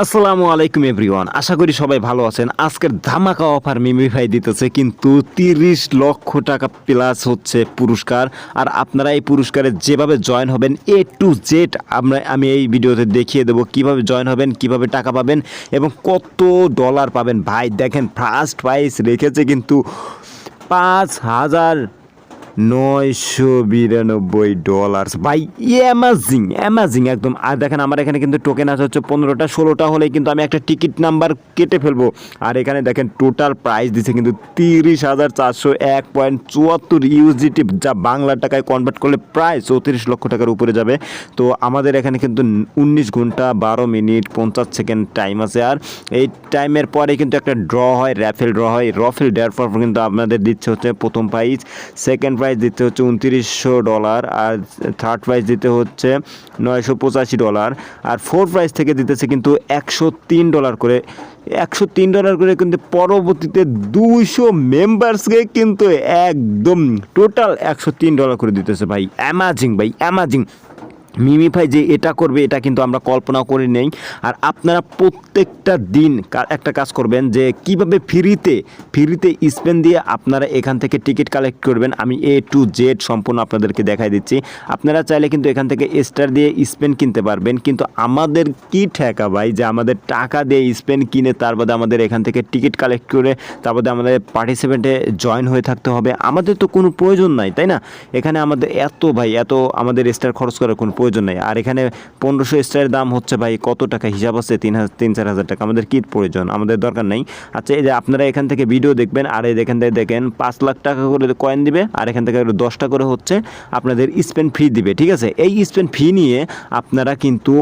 আসসালামু আলাইকুম এভরিওয়ান, আশা করি সবাই ভালো আছেন। আজকের ধামাকা অফার মিমিফাই দিতেছে, কিন্তু তিরিশ লক্ষ টাকা প্লাস হচ্ছে পুরস্কার। আর আপনারা এই পুরস্কারে যেভাবে জয়েন হবেন এ টু জেড আমরা, আমি এই ভিডিওতে দেখিয়ে দেবো কীভাবে জয়েন হবেন, কীভাবে টাকা পাবেন এবং কত ডলার পাবেন। ভাই, দেখেন ফার্স্ট প্রাইস রেখেছে কিন্তু পাঁচ হাজার নয়শো বিরানব্বই ডলার ভাই অ্যামাজিং অ্যামাজিং একদম। আর দেখেন, আমার এখানে কিন্তু টোকেন আছে হচ্ছে পনেরোটা, ষোলোটা হলেই কিন্তু আমি একটা টিকিট নাম্বার কেটে ফেলব। আর এখানে দেখেন টোটাল প্রাইস দিচ্ছে কিন্তু তিরিশ হাজার চারশো এক পয়েন্ট চুয়াত্তর ইউজিটি যা বাংলা টাকায় কনভার্ট করলে প্রায় চৌত্রিশ লক্ষ টাকার উপরে যাবে। তো আমাদের এখানে কিন্তু উনিশ ঘণ্টা বারো মিনিট পঞ্চাশ সেকেন্ড টাইম আছে। আর এই টাইমের পরে কিন্তু একটা ড্র হয় র্যাফেল ড্র হয়। রফেল পর কিন্তু আপনাদের দিচ্ছে হচ্ছে প্রথম প্রাইজ সেকেন্ড প্রাইজ দিতে হচ্ছে উনত্রিশশো ডলার আর থার্ড প্রাইজ দিতে হচ্ছে নয়শো পঁচাশি ডলার। আর ফোর প্রাইজ থেকে দিতেছে কিন্তু একশো তিন ডলার করে। একশো তিন ডলার করে কিন্তু পরবর্তীতে দুইশো মেম্বার্সকে কিন্তু একদম টোটাল একশো তিন ডলার করে দিতেছে ভাই। অ্যামাজিং ভাই অ্যামাজিং মিমিফাই যে এটা করবে, এটা কিন্তু আমরা কল্পনা করি নেই। আর আপনারা প্রত্যেকটা দিন একটা কাজ করবেন যে কীভাবে ফ্রিতে ফ্রিতে স্পেন দিয়ে আপনারা এখান থেকে টিকিট কালেক্ট করবেন। আমি এ টু জেড সম্পূর্ণ আপনাদেরকে দেখাই দিচ্ছি। আপনারা চাইলে কিন্তু এখান থেকে স্টার দিয়ে স্পেন কিনতে পারবেন। কিন্তু আমাদের কি ঠেকা ভাই যে আমাদের টাকা দিয়ে স্পেন কিনে তার বাদে আমাদের এখান থেকে টিকিট কালেক্ট করে তার বাদে আমাদের পার্টিসিপেন্টে জয়েন হয়ে থাকতে হবে। আমাদের তো কোনো প্রয়োজন নাই, তাই না? এখানে আমাদের এত ভাই, এত আমাদের স্টার খরচ করার কোনো প্রয়োজন নাই। আর এখানে পনেরোশো স্টারের দাম হচ্ছে ভাই কত টাকা? হিসাব আছে তিন হাজার তিন চার হাজার টাকা। আমাদের কি প্রয়োজন, আমাদের দরকার নেই। আচ্ছা এই যে আপনারা এখান থেকে ভিডিও দেখবেন, আর এই এখান থেকে দেখেন, পাঁচ লাখ টাকা করে কয়েন দিবে, আর এখান থেকে দশটা করে হচ্ছে আপনাদের স্পেন ফি দিবে, ঠিক আছে? এই স্পেন ফি নিয়ে আপনারা কিন্তু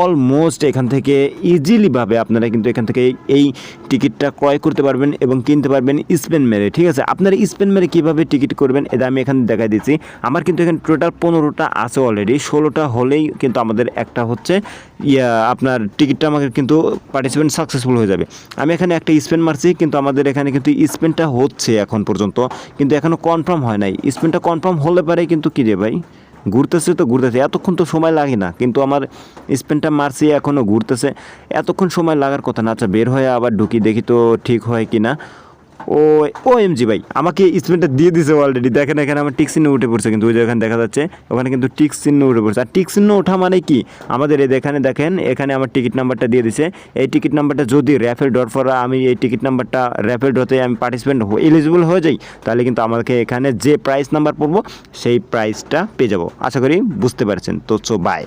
অলমোস্ট এখান থেকে ইজিলিভাবে আপনারা কিন্তু এখান থেকে এই টিকিটটা ক্রয় করতে পারবেন এবং কিনতে পারবেন স্পেন মেরে, ঠিক আছে? আপনারা স্পেন মেরে কীভাবে টিকিট করবেন, এটা আমি এখানে দেখাই দিচ্ছি। আমার কিন্তু এখানে টোটাল পনেরোটা আছে অলরেডি ষোলোটা হলেই কিন্তু আমাদের একটা হচ্ছে, ইয়া, আপনার টিকিটটা আমাকে কিন্তু পার্টিসিপেন্ট সাকসেসফুল হয়ে যাবে। আমি এখানে একটা স্পেন মারছি, কিন্তু আমাদের এখানে কিন্তু স্পেনটা হচ্ছে এখন পর্যন্ত, কিন্তু এখনও কনফার্ম হয় নাই। স্পেনটা কনফার্ম হলে পারে কিন্তু কী রে ভাই? ঘুরতেছে তো ঘুরতেছে, এতক্ষণ তো সময় লাগে না, কিন্তু আমার স্পেনটা মারছি এখনও ঘুরতেছে। এতক্ষণ সময় লাগার কথা না আচ্ছা বের হয়ে আবার ঢুকি, দেখি তো ঠিক হয় কি না ও ও এমজি ভাই, আমাকে স্পেনটা দিয়ে দিছে অলরেডি দেখেন এখানে আমার টিক চিহ্ন উঠে পড়ছে কিন্তু, ওই যে এখানে দেখা যাচ্ছে, ওখানে কিন্তু টিক চিহ্ন উঠে পড়ছে। আর টিক চিহ্ন ওঠা মানে কি? আমাদের এই এখানে দেখেন, এখানে আমার টিকিট নাম্বারটা দিয়ে দিছে। এই টিকিট নাম্বারটা যদি র্যাফেল ডট ফর আমি এই টিকিট নাম্বারটা র্যাফেল ডতে আমি পার্টিসিপেন্ট এলিজিবল হয়ে যাই, তাহলে কিন্তু আমাকে এখানে যে প্রাইস নাম্বার পড়ব, সেই প্রাইসটা পেয়ে যাব। আশা করি বুঝতে পারছেন। তো চো বাই